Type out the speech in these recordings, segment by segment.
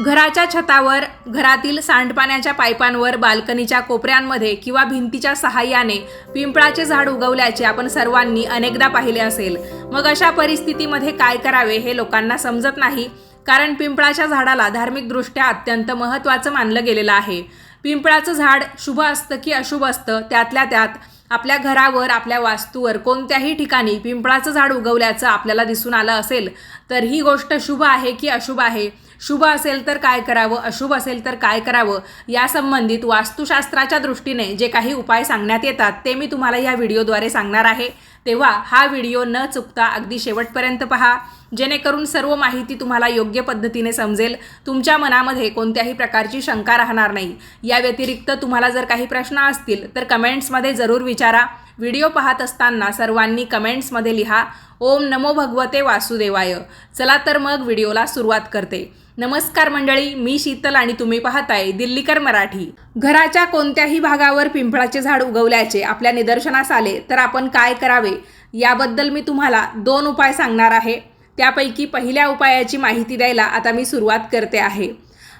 घराच्या छतावर घरातील सांडपाण्याच्या पाईपांवर बाल्कनीच्या कोपऱ्यांमध्ये किंवा भिंतीच्या सहाय्याने पिंपळाचे झाड उगवल्याचे आपण सर्वांनी अनेकदा पाहिले असेल. मग अशा परिस्थितीमध्ये काय करावे हे लोकांना समजत नाही कारण पिंपळाच्या झाडाला धार्मिकदृष्ट्या अत्यंत महत्त्वाचं मानलं गेलेलं आहे. पिंपळाचं झाड शुभ असतं की अशुभ असतं त्यातल्या त्यात आपल्या घरावर आपल्या वास्तूवर कोणत्याही ठिकाणी पिंपळाचं झाड उगवल्याचं आपल्याला दिसून आलं असेल तर ही गोष्ट शुभ आहे की अशुभ आहे? शुभ असेल तर काय करावं अशुभ असेल तर काय करावं या संबंधित वास्तुशास्त्राच्या दृष्टीने जे काही उपाय सांगण्यात येतात ते मी तुम्हाला या व्हिडिओद्वारे सांगणार आहे. तेव्हा हा व्हिडिओ न चुकता अगदी शेवटपर्यंत पहा. जेणेकरून सर्व माहिती तुम्हाला योग्य पद्धतीने समजेल. तुमच्या मनामध्ये कोणत्याही प्रकारची शंका राहणार नाही. या व्यतिरिक्त तुम्हाला जर काही प्रश्न असतील तर कमेंट्समध्ये जरूर विचारा. व्हिडिओ पाहत असताना सर्वांनी कमेंट्समध्ये लिहा. ओम नमो भगवते वासुदेवाय. चला तर मग व्हिडिओला सुरुवात करते. नमस्कार मंडळी मी शीतल आणि तुम्ही पाहताय दिल्लीकर मराठी. घराच्या कोणत्याही भागावर पिंपळाचे झाड उगवल्याचे आपल्या निदर्शनास आले तर आपण काय करावे? याबद्दल मी तुम्हाला दोन उपाय सांगणार आहे. त्यापैकी पहिल्या उपायाची माहिती द्यायला आता मी सुरुवात करते आहे.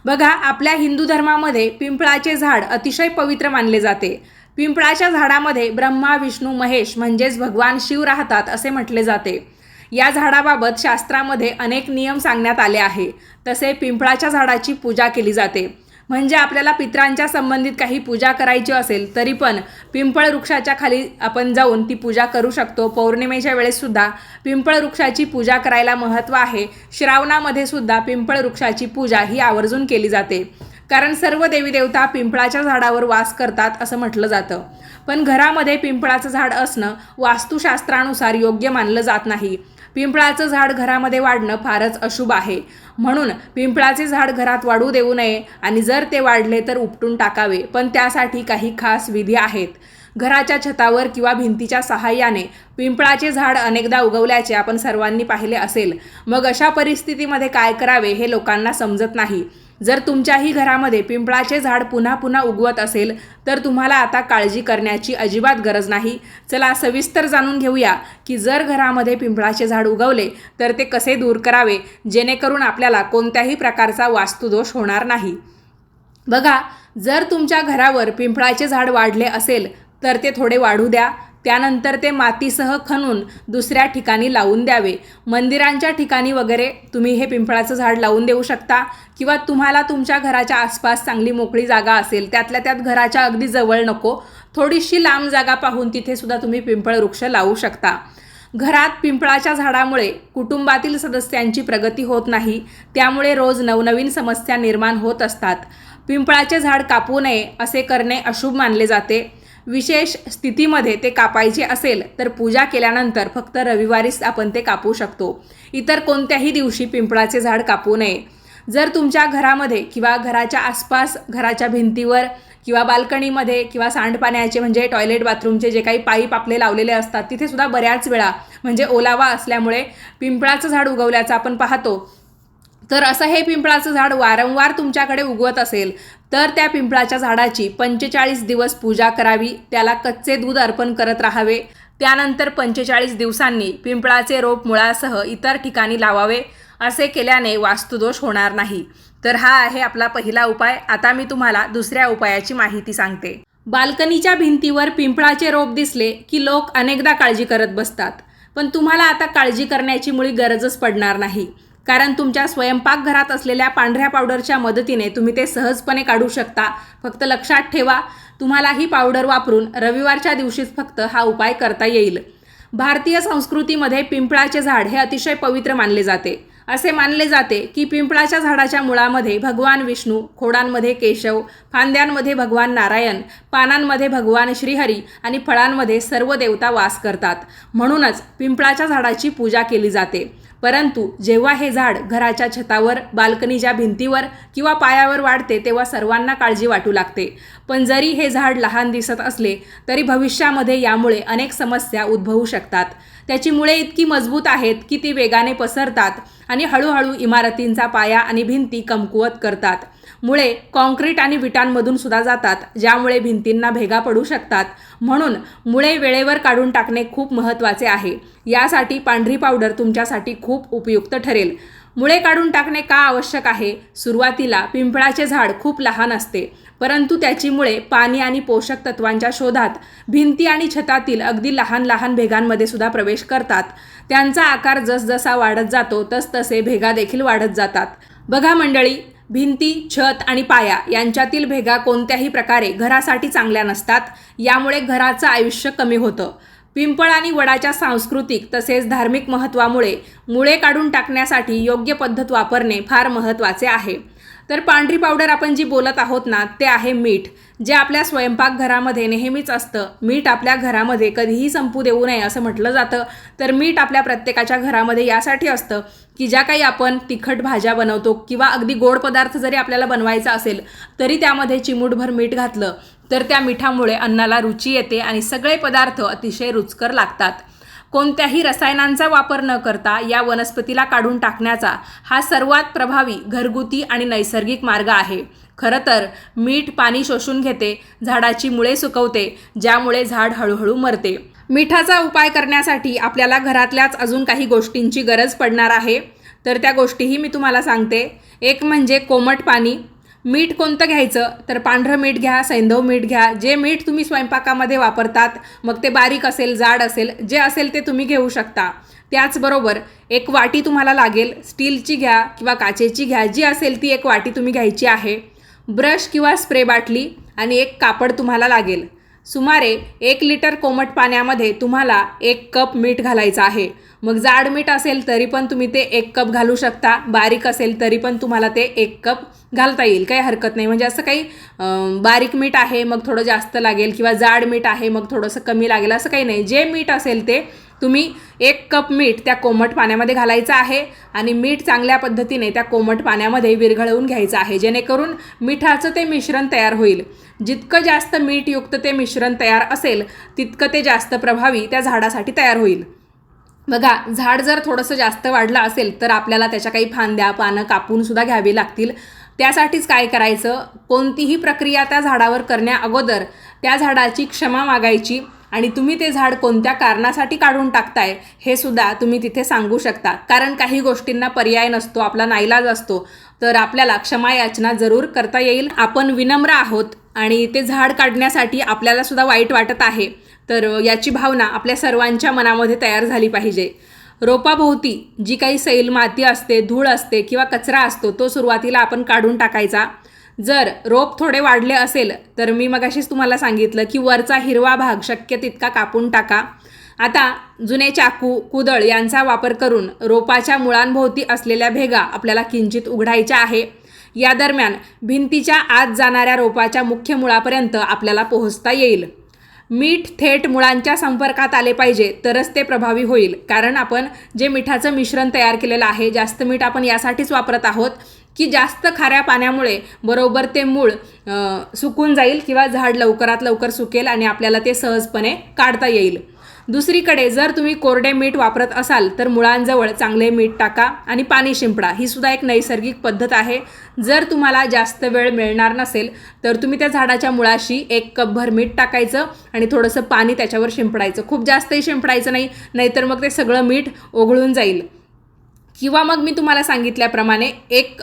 बघा आपल्या हिंदू धर्मामध्ये पिंपळाचे झाड अतिशय पवित्र मानले जाते. पिंपळाच्या झाडामध्ये ब्रह्मा विष्णू महेश म्हणजेच भगवान शिव राहतात असे म्हटले जाते. या झाडाबाबत शास्त्रामध्ये अनेक नियम सांगण्यात आले आहे. तसे पिंपळाच्या झाडाची पूजा केली जाते. म्हणजे आपल्याला पित्रांच्या संबंधित काही पूजा करायची असेल तरी पण पिंपळ वृक्षाच्या खाली आपण जाऊन ती पूजा करू शकतो. पौर्णिमेच्या वेळेससुद्धा पिंपळ वृक्षाची पूजा करायला महत्त्व आहे. श्रावणामध्ये सुद्धा पिंपळ वृक्षाची पूजा ही आवर्जून केली जाते. कारण सर्व देवी देवता पिंपळाच्या झाडावर वास करतात असं म्हटलं जातं. पण घरामध्ये पिंपळाचं झाड असणं वास्तुशास्त्रानुसार योग्य मानलं जात नाही. पिंपळाचं झाड घरामध्ये वाढणं फारच अशुभ आहे. म्हणून पिंपळाचे झाड घरात वाढू देऊ नये आणि जर ते वाढले तर उपटून टाकावे पण त्यासाठी काही खास विधी आहेत. घराच्या छतावर किंवा भिंतीच्या सहाय्याने पिंपळाचे झाड अनेकदा उगवल्याचे आपण सर्वांनी पाहिले असेल. मग अशा परिस्थितीमध्ये काय करावे हे लोकांना समजत नाही. जर तुमच्याही घरामध्ये पिंपळाचे झाड पुन्हा पुन्हा उगवत असेल तर तुम्हाला आता काळजी करण्याची अजिबात गरज नाही. चला सविस्तर जाणून घेऊया की जर घरामध्ये पिंपळाचे झाड उगवले तर ते कसे दूर करावे जेणेकरून आपल्याला कोणत्याही प्रकारचा वास्तुदोष होणार नाही. बघा जर तुमच्या घरावर पिंपळाचे झाड वाढले असेल तर ते थोडे वाढू द्या. त्यानंतर ते मातीसह खणून दुसऱ्या ठिकाणी लावून द्यावे. मंदिरांच्या ठिकाणी वगैरे तुम्ही हे पिंपळाचं झाड लावून देऊ शकता किंवा तुम्हाला तुमच्या घराच्या आसपास चांगली मोकळी जागा असेल त्यातल्या त्यात घराच्या अगदी जवळ नको. थोडीशी लांब जागा पाहून तिथे सुद्धा तुम्ही पिंपळ वृक्ष लावू शकता. घरात पिंपळाच्या झाडामुळे कुटुंबातील सदस्यांची प्रगती होत नाही त्यामुळे रोज नवनवीन समस्या निर्माण होत असतात. पिंपळाचे झाड कापू नये असे करणे अशुभ मानले जाते. विशेष स्थितीमध्ये ते कापायचे असेल तर पूजा केल्यानंतर फक्त रविवारीच आपण ते कापू शकतो. इतर कोणत्याही दिवशी पिंपळाचे झाड कापू नये. जर तुमच्या घरामध्ये किंवा घराच्या आसपास घराच्या भिंतीवर किंवा बाल्कनीमध्ये किंवा सांडपाण्याचे म्हणजे टॉयलेट बाथरूमचे जे काही पाईप आपले लावलेले असतात तिथे सुद्धा बऱ्याच वेळा म्हणजे ओलावा असल्यामुळे पिंपळाचं झाड उगवल्याचं आपण पाहतो. तर असं हे पिंपळाचं झाड वारंवार तुमच्याकडे उगवत असेल तर त्या पिंपळाच्या झाडाची पंचेचाळीस दिवस पूजा करावी त्याला कच्चे दूध अर्पण करत राहावे. त्यानंतर पंचेचाळीस दिवसांनी पिंपळाचे रोप मुळासह इतर ठिकाणी लावावे असे केल्याने वास्तुदोष होणार नाही. तर हा आहे आपला पहिला उपाय. आता मी तुम्हाला दुसऱ्या उपायाची माहिती सांगते. बाल्कनीच्या भिंतीवर पिंपळाचे रोप दिसले की लोक अनेकदा काळजी करत बसतात. पण तुम्हाला आता काळजी करण्याची मुळी गरजच पडणार नाही. कारण तुमच्या स्वयंपाकघरात असलेल्या पांढऱ्या पावडरच्या मदतीने तुम्ही ते सहजपणे काढू शकता. फक्त लक्षात ठेवा तुम्हाला ही पावडर वापरून रविवारच्या दिवशीच फक्त हा उपाय करता येईल. भारतीय संस्कृतीमध्ये पिंपळाचे झाड हे अतिशय पवित्र मानले जाते. असे मानले जाते की पिंपळाच्या झाडाच्या मुळामध्ये भगवान विष्णू खोडांमध्ये केशव फांद्यांमध्ये भगवान नारायण पानांमध्ये भगवान श्रीहरी आणि फळांमध्ये सर्व देवता वास करतात. म्हणूनच पिंपळाच्या झाडाची पूजा केली जाते. परंतु जेव्हा हे झाड घराच्या छतावर बाल्कनीच्या भिंतीवर किंवा पायावर वाढते तेव्हा सर्वांना काळजी वाटू लागते. पण जरी हे झाड लहान दिसत असले तरी भविष्यामध्ये यामुळे अनेक समस्या उद्भवू शकतात. त्याची मुळे इतकी मजबूत आहेत की ती वेगाने पसरतात आणि हळूहळू इमारतींचा पाया आणि भिंती कमकुवत करतात. मुळे कॉन्क्रीट आणि विटांमधून सुद्धा जातात ज्यामुळे भिंतींना भेगा पडू शकतात. म्हणून मुळे वेळेवर काढून टाकणे खूप महत्त्वाचे आहे. यासाठी पांढरी पावडर तुमच्यासाठी खूप उपयुक्त ठरेल. मुळे काढून टाकणे का आवश्यक आहे? सुरुवातीला पिंपळाचे झाड खूप लहान असते. परंतु त्याची मुळे पाणी आणि पोषक तत्वांच्या शोधात भिंती आणि छतातील अगदी लहान लहान भेगांमध्ये सुद्धा प्रवेश करतात. त्यांचा आकार जसजसा वाढत जातो तसतसे भेगा देखील वाढत जातात. बघा मंडळी भिंती छत आणि पाया यांच्यातील भेगा कोणत्याही प्रकारे घरासाठी चांगल्या नसतात यामुळे घराचं आयुष्य कमी होतं. पिंपळ आणि वडाच्या सांस्कृतिक तसेच धार्मिक महत्त्वामुळे मुळे काढून टाकण्यासाठी योग्य पद्धत वापरणे फार महत्त्वाचे आहे. तर पांढरी पावडर आपण जी बोलत आहोत ना ते आहे मीठ. जे आपल्या स्वयंपाकघरामध्ये नेहमीच असतं. मीठ आपल्या घरामध्ये कधीही संपू देऊ नये असं म्हटलं जातं. तर मीठ आपल्या प्रत्येकाच्या घरामध्ये यासाठी असतं की ज्या काही आपण तिखट भाज्या बनवतो किंवा अगदी गोड पदार्थ जरी आपल्याला बनवायचा असेल तरी त्यामध्ये चिमूटभर मीठ घातलं तर त्या मिठामुळे अन्नाला रुची येते आणि सगळे पदार्थ अतिशय रुचकर लागतात. कोणत्याही रसायनांचा वापर न करता या वनस्पतीला काढून टाकण्याचा हा सर्वात प्रभावी घरगुती आणि नैसर्गिक मार्ग आहे. खरं तर मीठ पाणी शोषून घेते झाडाची मुळे सुकवते ज्यामुळे झाड हळूहळू मरते. मिठाचा उपाय करण्यासाठी आपल्याला घरातल्याच अजून काही गोष्टींची गरज पडणार आहे. तर त्या गोष्टीही मी तुम्हाला सांगते. एक म्हणजे कोमट पाणी. मीठ कोणतं घ्यायचं? तर पांढरं मीठ घ्या सैंधव मीठ घ्या. जे मीठ तुम्ही स्वयंपाकामध्ये वापरतात मग ते बारीक असेल जाड असेल जे असेल ते तुम्ही घेऊ शकता. त्याचबरोबर एक वाटी तुम्हाला लागेल स्टीलची घ्या किंवा काचेची घ्या. जी असेल ती एक वाटी तुम्ही घ्यायची आहे. ब्रश किंवा स्प्रे बाटली आणि एक कापड तुम्हाला लागेल. सुमारे एक लिटर कोमट पाण्यामध्ये तुम्हाला एक कप मीठ घालायचं आहे. मग जाड मीठ असेल तरी पण तुम्ही ते एक कप घालू शकता. बारीक असेल तरी पण तुम्हाला ते एक कप घालता येईल. काही हरकत नाही. म्हणजे असं काही बारीक मीठ आहे मग थोडं जास्त लागेल किंवा जाड मीठ आहे मग थोडंसं कमी लागेल. असं काही नाही. जे मीठ असेल ते तुम्ही एक कप मीठ त्या कोमट पाण्यामध्ये घालायचं आहे आणि मीठ चांगल्या पद्धतीने त्या कोमट पाण्यामध्ये विरघळवून घ्यायचं आहे. जेणेकरून मिठाचं ते मिश्रण तयार होईल. जितकं जास्त मीठयुक्त ते मिश्रण तयार असेल तितकं ते जास्त प्रभावी त्या झाडासाठी तयार होईल. बघा झाड जर थोडंसं जास्त वाढलं असेल तर आपल्याला त्याच्या काही फांद्या पानं कापून सुद्धा घ्यावी लागतील. त्यासाठीच काय करायचं? कोणतीही प्रक्रिया त्या झाडावर करण्या अगोदर त्या झाडाची क्षमा मागायची. आणि तुम्ही ते झाड कोणत्या कारणासाठी काढून टाकताय हे सुद्धा तुम्ही तिथे सांगू शकता. कारण काही गोष्टींना पर्याय नसतो आपला नाईलाज असतो. तर आपल्याला क्षमायाचना जरूर करता येईल. आपण विनम्र आहोत आणि ते झाड काढण्यासाठी आपल्याला सुद्धा वाईट वाटत आहे. तर याची भावना आपल्या सर्वांच्या मनामध्ये तयार झाली पाहिजे. रोपाभोवती जी काही सैल माती असते धूळ असते किंवा कचरा असतो तो सुरुवातीला आपण काढून टाकायचा. जर रोप थोडे वाढले असेल तर मी मगाशीच तुम्हाला सांगितलं की वरचा हिरवा भाग शक्य तितका कापून टाका. आता जुने चाकू कुदळ यांचा वापर करून रोपाच्या मुळांभोवती असलेल्या भेगा आपल्याला किंचित उघडायच्या आहे. या दरम्यान भिंतीच्या आत जाणाऱ्या रोपाच्या मुख्य मुळापर्यंत आपल्याला पोहोचता येईल. मीठ थेट मुळांच्या संपर्कात आले पाहिजे तरच ते प्रभावी होईल. कारण आपण जे मिठाचं मिश्रण तयार केलेलं आहे जास्त मीठ आपण यासाठीच वापरत आहोत. की जास्त खाऱ्या पाण्यामुळे बरोबर ते मूळ सुकून जाईल किंवा झाड लवकरात लवकर सुकेल आणि आपल्याला ते सहजपणे काढता येईल. दुसरीकडे जर तुम्ही कोरडे मीठ वापरत असाल तर मुळांजवळ चांगले मीठ टाका आणि पाणी शिंपडा. ही सुद्धा एक नैसर्गिक पद्धत आहे. जर तुम्हाला जास्त वेळ मिळणार नसेल तर तुम्ही त्या झाडाच्या मुळाशी एक कपभर मीठ टाकायचं आणि थोडंसं पाणी त्याच्यावर शिंपडायचं. खूप जास्तही शिंपडायचं नाही नाहीतर मग ते सगळं मीठ ओघळून जाईल. किंवा मग मी तुम्हाला सांगितल्याप्रमाणे एक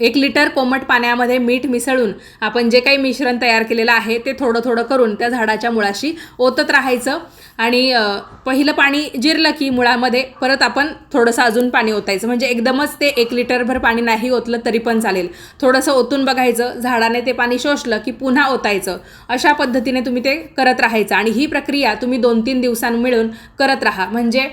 एक लिटर कोमट पाण्यामध्ये मीठ मिसळून आपण जे काही मिश्रण तयार केलेलं आहे ते थोडं थोडं करून त्या झाडाच्या मुळाशी ओतत राहायचं. आणि पहिलं पाणी जिरलं की मुळामध्ये परत आपण थोडंसं अजून पाणी ओतायचं. म्हणजे एकदमच ते एक लिटरभर पाणी नाही ओतलं तरी पण चालेल. थोडंसं ओतून बघायचं झाडाने ते पाणी शोषलं की पुन्हा ओतायचं. अशा पद्धतीने तुम्ही ते करत राहायचं. आणि ही प्रक्रिया तुम्ही दोन तीन दिवसां मिळून करत राहा. म्हणजे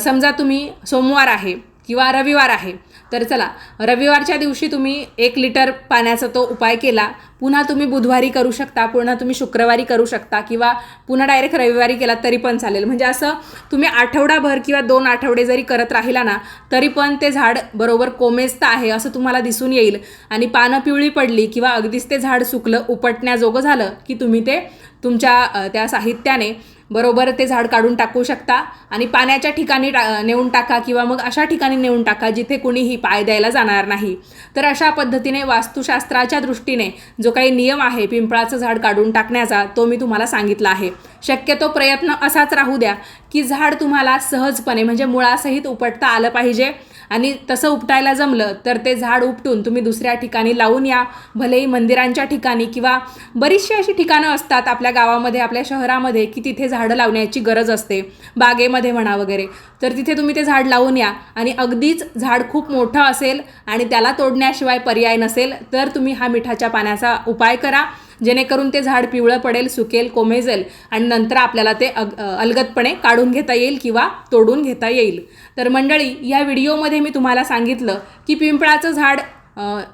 समजा तुम्ही सोमवार आहे. किंवा रविवार आहे तर चला रविवारच्या दिवशी तुम्ही एक लिटर पाण्याचा तो उपाय केला. पुन्हा तुम्ही बुधवारी करू शकता पुन्हा तुम्ही शुक्रवारी करू शकता किंवा पुन्हा डायरेक्ट रविवारी केला तरी पण चालेल. म्हणजे असं तुम्ही आठवडाभर किंवा दोन आठवडे जरी करत राहिला ना तरी पण ते झाड बरोबर कोमेजतं आहे असं तुम्हाला दिसून येईल. आणि पानं पिवळी पडली किंवा अगदीच ते झाड सुकलं उपटण्याजोगं झालं की तुम्ही ते तुमच्या त्या साहित्याने बरोबर ते झाड काढून टाकू शकता. आणि पाण्याच्या ठिकाणी टा नेऊन टाका किंवा मग अशा ठिकाणी नेऊन टाका जिथे कुणीही पाय द्यायला जाणार नाही. तर अशा पद्धतीने वास्तुशास्त्राच्या दृष्टीने जो काही नियम आहे पिंपळाचं झाड काढून टाकण्याचा तो मी तुम्हाला सांगितला आहे. शक्यतो प्रयत्न असाच राहू द्या की झाड तुम्हाला सहजपणे म्हणजे मुळासहित उपटता आलं पाहिजे. आणि तसं उपटायला जमलं तर ते झाड उपटून तुम्ही दुसऱ्या ठिकाणी लावून या. भलेही मंदिरांच्या ठिकाणी किंवा बरीचशी अशी ठिकाणं असतात आपल्या गावामध्ये आपल्या शहरामध्ये की तिथे झाडं लावण्याची गरज असते. बागेमध्ये म्हणा वगैरे. तर तिथे तुम्ही ते झाड लावून या. आणि अगदीच झाड खूप मोठं असेल आणि त्याला तोडण्याशिवाय पर्याय नसेल तर तुम्ही हा मिठाच्या पाण्याचा उपाय करा. जेणेकरून ते झाड पिवळं पडेल सुकेल कोमेजेल आणि नंतर आपल्याला ते अग अलगदपणे काढून घेता येईल किंवा तोडून घेता येईल. तर मंडळी या व्हिडिओमध्ये मी तुम्हाला सांगितलं की पिंपळाचं झाड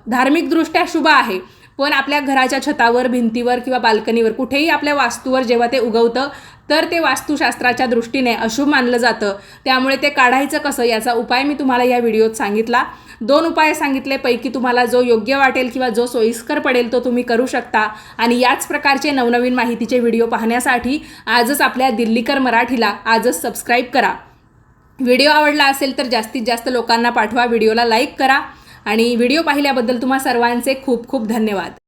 धार्मिकदृष्ट्या शुभ आहे पण आपल्या घराच्या छतावर भिंतीवर किंवा बाल्कनीवर कुठेही आपल्या वास्तूवर जेव्हा ते उगवतं तर ते वास्तुशास्त्राच्या दृष्टीने अशुभ मानलं जातं. त्यामुळे ते काढायचं कसं? याचा उपाय मी तुम्हाला या व्हिडिओत सांगितला. दोन उपाय सांगितले पैकी तुम्हाला जो योग्य वाटेल किंवा जो सोयीस्कर पडेल तो तुम्ही करू शकता. आणि याच प्रकारचे नवनवीन माहितीचे व्हिडिओ पाहण्यासाठी आजच आपल्या दिल्लीकर मराठीला आजच सबस्क्राईब करा. व्हिडिओ आवडला असेल तर जास्तीत जास्त लोकांना पाठवा. व्हिडिओला लाईक करा. आणि व्हिडिओ पाहिल्याबद्दल तुम्हा सर्वांचे खूप खूप धन्यवाद.